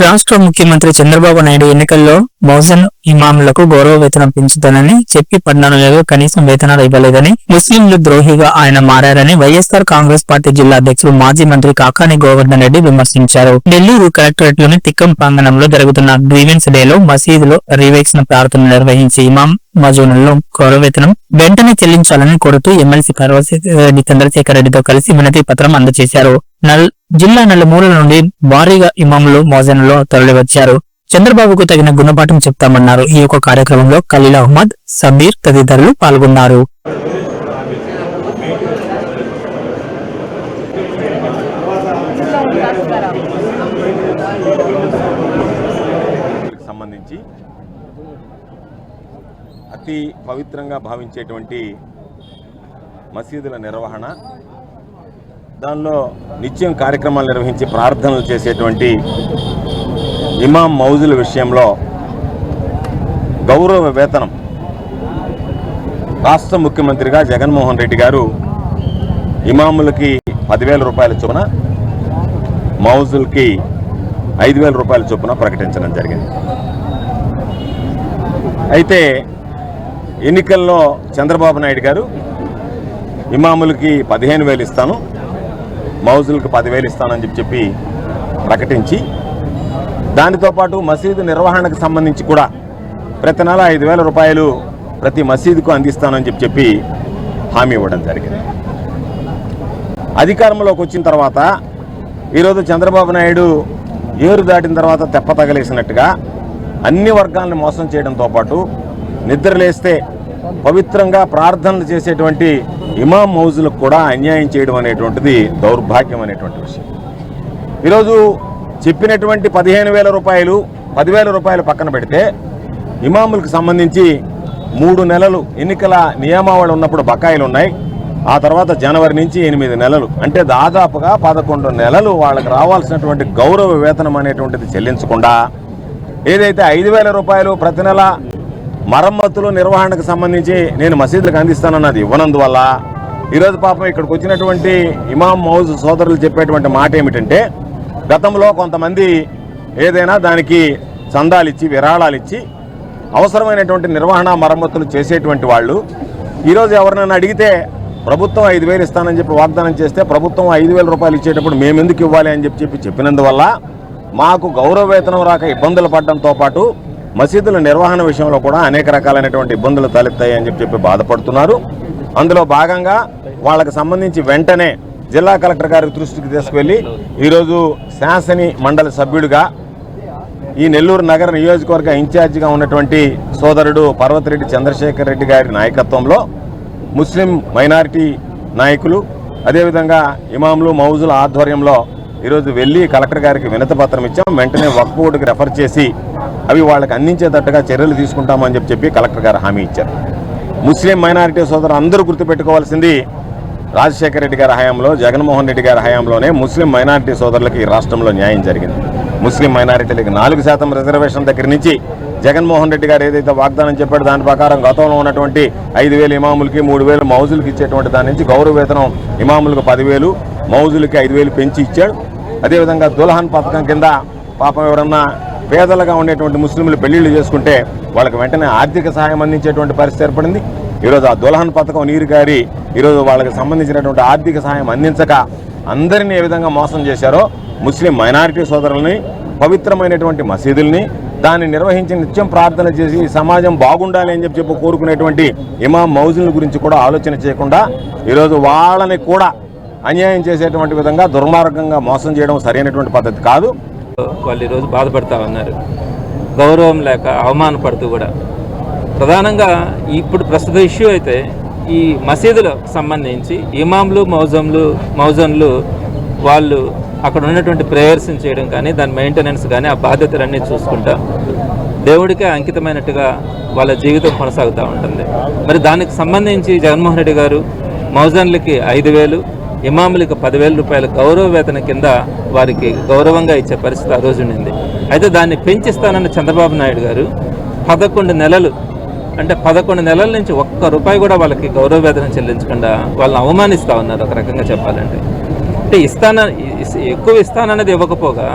రాష్ట్ర ముఖ్యమంత్రి చంద్రబాబు నాయుడు ఎన్నికల్లో మౌజన్ ఇమాంలకు గౌరవ వేతనం పెంచుతానని చెప్పి పద్నాలుగేళ్ళు కనీసం వేతనాలు ఇవ్వలేదని ముస్లింలు ద్రోహిగా ఆయన మారారని వైఎస్ఆర్ కాంగ్రెస్ పార్టీ జిల్లా అధ్యక్షులు మాజీ మంత్రి కాకాని గోవర్ధన్ రెడ్డి విమర్శించారు. నెల్లూరు కలెక్టరేట్లోని తిక్కం ప్రాంగణంలో జరుగుతున్న గ్రీవెన్స్ డేలో మసీదులో రీవేక్షన్ ప్రార్థన నిర్వహించి ఇమాం మజూనుల్లో గౌరవ వేతనం వెంటనే చెల్లించాలని కోరుతూ ఎమ్మెల్సీ పర్వతరెడ్డి చంద్రశేఖర్ రెడ్డితో కలిసి వినతి పత్రం అందజేశారు. నల్ జిల్లా నలుమూలల నుండి భారీగా ఇమాములు మోజన్లో తరలివచ్చారు. చంద్రబాబుకు తగిన గుణపాఠం చెప్తామన్నారు. ఈ యొక్క కార్యక్రమంలో ఖలీల్ అహ్మద్ సమీర్ తదితరులు పాల్గొన్నారు. సంబంధించి అతి పవిత్రంగా భావించేటువంటి మసీదుల నిర్వహణ దానిలో నిత్యం కార్యక్రమాలు నిర్వహించి ప్రార్థనలు చేసేటువంటి ఇమాం మౌజుల విషయంలో గౌరవ వేతనం రాష్ట్ర ముఖ్యమంత్రిగా జగన్మోహన్ రెడ్డి గారు ఇమాములకి పదివేల రూపాయల చొప్పున మౌజులకి ఐదు వేల రూపాయల చొప్పున ప్రకటించడం జరిగింది. అయితే ఎన్నికల్లో చంద్రబాబు నాయుడు గారు ఇమాములకి పదిహేను వేలు ఇస్తాను మౌజులకు పదివేలు ఇస్తానని చెప్పి చెప్పి ప్రకటించి దానితో పాటు మసీదు నిర్వహణకు సంబంధించి కూడా ప్రతి నెల ఐదు వేల రూపాయలు ప్రతి మసీదుకు అందిస్తానని చెప్పి చెప్పి హామీ ఇవ్వడం జరిగింది. అధికారంలోకి వచ్చిన తర్వాత ఈరోజు చంద్రబాబు నాయుడు ఏరు దాటిన తర్వాత తెప్ప తగలేసినట్టుగా అన్ని వర్గాలను మోసం చేయడంతో పాటు నిద్రలేస్తే పవిత్రంగా ప్రార్థనలు చేసేటువంటి ఇమాం మౌజులకు కూడా అన్యాయం చేయడం అనేటువంటిది దౌర్భాగ్యం అనేటువంటి విషయం. ఈరోజు చెప్పినటువంటి పదిహేను వేల రూపాయలు పదివేల రూపాయలు పక్కన పెడితే ఇమాములకు సంబంధించి మూడు నెలలు ఎన్నికల నియమావళి ఉన్నప్పుడు బకాయిలు ఉన్నాయి. ఆ తర్వాత జనవరి నుంచి ఎనిమిది నెలలు. అంటే దాదాపుగా పదకొండు నెలలు వాళ్ళకి రావాల్సినటువంటి గౌరవ వేతనం అనేటువంటిది చెల్లించకుండా ఏదైతే ఐదు వేల రూపాయలు ప్రతి నెల మరమ్మతులు నిర్వహణకు సంబంధించి నేను మసీదులకు అందిస్తానన్నది ఇవ్వనందువల్ల ఈరోజు పాపం ఇక్కడికి వచ్చినటువంటి ఇమాం మౌజ్ సోదరులు చెప్పేటువంటి మాట ఏమిటంటే గతంలో కొంతమంది ఏదైనా దానికి చందాలు ఇచ్చి విరాళాలు ఇచ్చి అవసరమైనటువంటి నిర్వహణ మరమ్మతులు చేసేటువంటి వాళ్ళు. ఈరోజు ఎవరినైనా అడిగితే ప్రభుత్వం ఐదు వేలు ఇస్తానని చెప్పి వాగ్దానం చేస్తే ప్రభుత్వం ఐదు వేల రూపాయలు ఇచ్చేటప్పుడు మేము ఎందుకు ఇవ్వాలి అని చెప్పి చెప్పి చెప్పినందువల్ల మాకు గౌరవ వేతనం రాక ఇబ్బందులు పడడంతో పాటు మసీదుల నిర్వహణ విషయంలో కూడా అనేక రకాలైనటువంటి ఇబ్బందులు తలెత్తాయి అని చెప్పి చెప్పి బాధపడుతున్నారు. అందులో భాగంగా వాళ్ళకి సంబంధించి వెంటనే జిల్లా కలెక్టర్ గారి దృష్టికి తీసుకువెళ్ళి ఈరోజు శాసని మండలి సభ్యుడిగా ఈ నెల్లూరు నగర నియోజకవర్గ ఇన్ఛార్జిగా ఉన్నటువంటి సోదరుడు పర్వతిరెడ్డి చంద్రశేఖర్ రెడ్డి గారి నాయకత్వంలో ముస్లిం మైనారిటీ నాయకులు అదేవిధంగా ఇమాములు మౌజుల ఆధ్వర్యంలో ఈరోజు వెళ్ళి కలెక్టర్ గారికి వినతపత్రం ఇచ్చాం. వెంటనే వక్ఫ్ బోర్డుకి రెఫర్ చేసి అవి వాళ్ళకి అందించేటట్టుగా చర్యలు తీసుకుంటామని చెప్పి చెప్పి కలెక్టర్ గారు హామీ ఇచ్చారు. ముస్లిం మైనారిటీ సోదరు అందరూ గుర్తుపెట్టుకోవాల్సింది రాజశేఖర రెడ్డి గారి హయాంలో జగన్మోహన్ రెడ్డి గారి హయాంలోనే ముస్లిం మైనారిటీ సోదరులకి ఈ రాష్ట్రంలో న్యాయం జరిగింది. ముస్లిం మైనారిటీలకు నాలుగు శాతం రిజర్వేషన్ దగ్గర నుంచి జగన్మోహన్ రెడ్డి గారు ఏదైతే వాగ్దానం చెప్పాడు దాని ప్రకారం గతంలో ఉన్నటువంటి ఐదు వేలు ఇమాములకి మూడు వేలు మౌజులకి ఇచ్చేటువంటి దాని నుంచి గౌరవ వేతనం ఇమాములకు పదివేలు మౌజులకి ఐదు వేలు పెంచి ఇచ్చాడు. అదేవిధంగా దుల్హన్ పథకం కింద పాపం ఎవరన్నా పేదలుగా ఉండేటువంటి ముస్లింలు పెళ్ళిళ్ళు చేసుకుంటే వాళ్ళకి వెంటనే ఆర్థిక సహాయం అందించేటువంటి పరిస్థితి ఏర్పడింది. ఈరోజు ఆ దుల్హన్ పథకం నీరు గారి ఈరోజు వాళ్ళకి సంబంధించినటువంటి ఆర్థిక సహాయం అందించక అందరినీ ఏ విధంగా మోసం చేశారో ముస్లిం మైనారిటీ సోదరులని పవిత్రమైనటువంటి మసీదుల్ని దాన్ని నిర్వహించి నిత్యం ప్రార్థన చేసి సమాజం బాగుండాలి అని చెప్పి చెప్పి కోరుకునేటువంటి ఇమాం మౌజుల గురించి కూడా ఆలోచన చేయకుండా ఈరోజు వాళ్ళని కూడా అన్యాయం చేసేటువంటి విధంగా దుర్మార్గంగా మోసం చేయడం సరైనటువంటి పద్ధతి కాదు. వాళ్ళు ఈరోజు బాధపడతా ఉన్నారు గౌరవం లేక అవమానపడుతూ కూడా. ప్రధానంగా ఇప్పుడు ప్రస్తుత ఇష్యూ అయితే ఈ మసీదులకు సంబంధించి ఇమాంలు మౌజంలు మౌజన్లు వాళ్ళు అక్కడ ఉన్నటువంటి ప్రేయర్స్ని చేయడం కానీ దాని మెయింటెనెన్స్ కానీ ఆ బాధ్యతలన్నీ చూసుకుంటా దేవుడికే అంకితమైనట్టుగా వాళ్ళ జీవితం కొనసాగుతూ ఉంటుంది. మరి దానికి సంబంధించి జగన్మోహన్ రెడ్డి గారు మౌజన్లకి ఐదు వేలు ఇమాములకు పదివేల రూపాయల గౌరవ వేతన కింద వారికి గౌరవంగా ఇచ్చే పరిస్థితి ఆ రోజు ఉండింది. అయితే దాన్ని పెంచిస్తానన్న చంద్రబాబు నాయుడు గారు పదకొండు నెలలు అంటే పదకొండు నెలల నుంచి ఒక్క రూపాయి కూడా వాళ్ళకి గౌరవ వేతనం చెల్లించకుండా వాళ్ళని అవమానిస్తూ ఉన్నారు ఒక రకంగా చెప్పాలంటే. అంటే ఇస్తాన ఎక్కువ ఇస్తానన్నది ఇవ్వకపోగా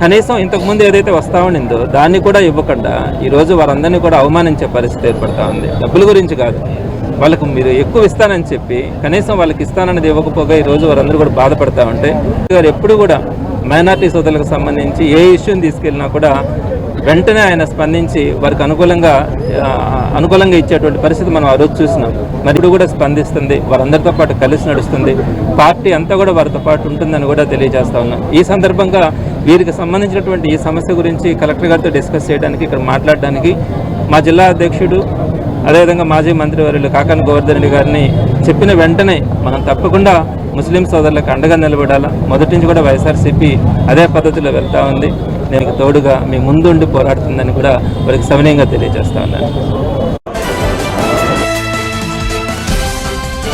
కనీసం ఇంతకుముందు ఏదైతే వస్తా ఉండిందో దాన్ని కూడా ఇవ్వకుండా ఈరోజు వారందరినీ కూడా అవమానించే పరిస్థితి ఏర్పడతా ఉంది. డబ్బుల గురించి కాదు. వాళ్ళకు మీరు ఎక్కువ ఇస్తానని చెప్పి కనీసం వాళ్ళకి ఇస్తానన్నది ఇవ్వకపోగా ఈరోజు వారందరూ కూడా బాధపడతా ఉంటే గారు ఎప్పుడు కూడా మైనార్టీ సోదరులకు సంబంధించి ఏ ఇష్యూని తీసుకెళ్ళినా కూడా వెంటనే ఆయన స్పందించి వారికి అనుకూలంగా అనుకూలంగా ఇచ్చేటువంటి పరిస్థితి మనం ఆ రోజు చూసినాం. మరి ఇప్పుడు కూడా స్పందిస్తుంది వారందరితో పాటు కలిసి నడుస్తుంది. పార్టీ అంతా కూడా వారితో పాటు ఉంటుందని కూడా తెలియజేస్తా ఉన్నాం. ఈ సందర్భంగా వీరికి సంబంధించినటువంటి ఈ సమస్య గురించి కలెక్టర్ గారితో డిస్కస్ చేయడానికి ఇక్కడ మాట్లాడడానికి మా జిల్లా అధ్యక్షుడు అదేవిధంగా మాజీ మంత్రివర్యులు కాకాని గోవర్ధన్ రెడ్డి గారిని చెప్పిన వెంటనే మనం తప్పకుండా ముస్లిం సోదరులకు అండగా నిలబడాలా? మొదటి నుంచి కూడా వైఎస్ఆర్సీపీ అదే పద్ధతిలో వెళ్తూ ఉంది. నేను తోడుగా మీ ముందుండి పోరాడుతుందని కూడా వారికి సవినయంగా తెలియజేస్తా ఉన్నాను.